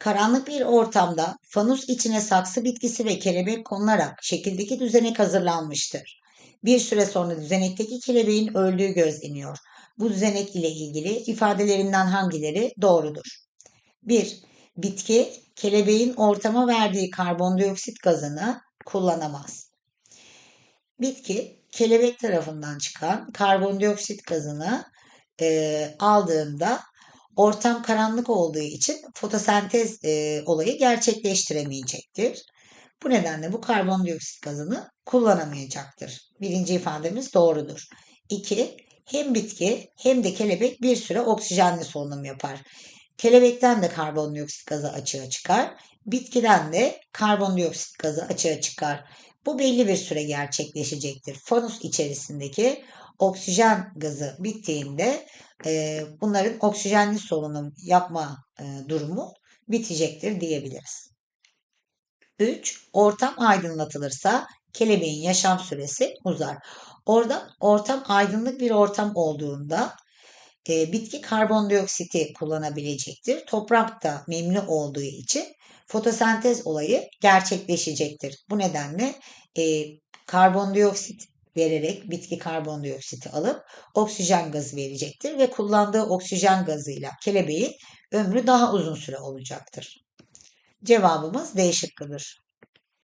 Karanlık bir ortamda fanus içine saksı bitkisi ve kelebek konularak şekildeki düzenek hazırlanmıştır. Bir süre sonra düzenekteki kelebeğin öldüğü gözleniyor. Bu düzenek ile ilgili ifadelerinden hangileri doğrudur? 1. Bitki kelebeğin ortama verdiği karbondioksit gazını kullanamaz. Bitki kelebek tarafından çıkan karbondioksit gazını e, aldığında ortam karanlık olduğu için fotosentez e, olayı gerçekleştiremeyecektir. Bu nedenle bu karbondioksit gazını kullanamayacaktır. Birinci ifademiz doğrudur. 2. Hem bitki hem de kelebek bir süre oksijenli solunum yapar. Kelebekten de karbondioksit gazı açığa çıkar. Bitkiden de karbondioksit gazı açığa çıkar. Bu belli bir süre gerçekleşecektir. Fanus içerisindeki oksijen gazı bittiğinde e, bunların oksijenli solunum yapma e, durumu bitecektir diyebiliriz. 3. Ortam aydınlatılırsa kelebeğin yaşam süresi uzar. Orada ortam aydınlık bir ortam olduğunda e, bitki karbondioksiti kullanabilecektir. Toprak da nemli olduğu için fotosentez olayı gerçekleşecektir. Bu nedenle e, karbondioksit vererek bitki karbondioksiti alıp oksijen gazı verecektir ve kullandığı oksijen gazıyla kelebeğin ömrü daha uzun süre olacaktır. Cevabımız D şıkkıdır.